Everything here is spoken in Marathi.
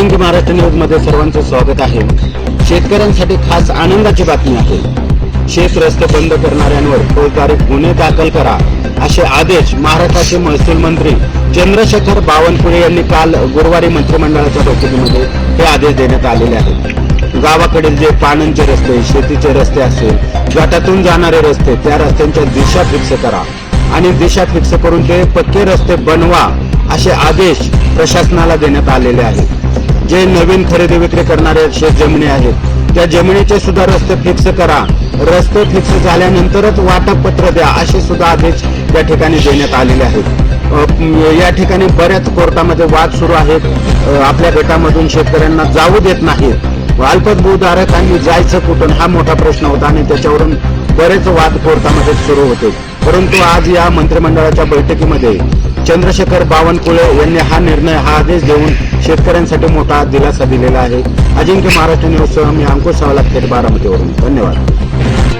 अजिंक्य महाराष्ट्र न्यूजमध्ये सर्वांचं स्वागत आहे. शेतकऱ्यांसाठी खास आनंदाची बातमी आहे. शेत रस्ते बंद करणाऱ्यांवर फौजदारी गुन्हे दाखल करा असे आदेश महाराष्ट्राचे महसूल मंत्री चंद्रशेखर बावनकुळे यांनी काल गुरुवारी मंत्रिमंडळाच्या बैठकीमध्ये हे आदेश देण्यात आलेले आहेत. गावाकडील जे पानांचे रस्ते शेतीचे रस्ते असेल गटातून जाणारे रस्ते त्या रस्त्यांच्या दिशा फिक्स करा आणि दिशा फिक्स करून ते पक्के रस्ते बनवा असे आदेश प्रशासनाला देण्यात आलेले आहेत. जे नवीन खरेदी विक्री करणारे शेत जमिनी आहेत त्या जमिनीचे सुद्धा रस्ते फिक्स करा. रस्ते फिक्स झाल्यानंतरच वाटप पत्र द्या असे सुद्धा आदेश त्या ठिकाणी देण्यात आलेले आहेत. या ठिकाणी बऱ्याच कोर्टामध्ये वाद सुरू आहेत. आपल्या गटामधून शेतकऱ्यांना जाऊ देत नाही अल्पभूधारकांनी जायचं कुठून हा मोठा प्रश्न होता आणि त्याच्यावरून बरेच वाद कोर्टामध्ये सुरू होते. परंतु आज या मंत्रिमंडळाच्या बैठकीमध्ये चंद्रशेखर बावनकुळे यांनी हा निर्णय हा आदेश देऊन शेतकऱ्यांसाठी मोठा दिलासा दिलेला आहे. अजिंक्य महाराष्ट्र न्यूज सह मी अंकुश सावला थेट बारामतीवरून. धन्यवाद.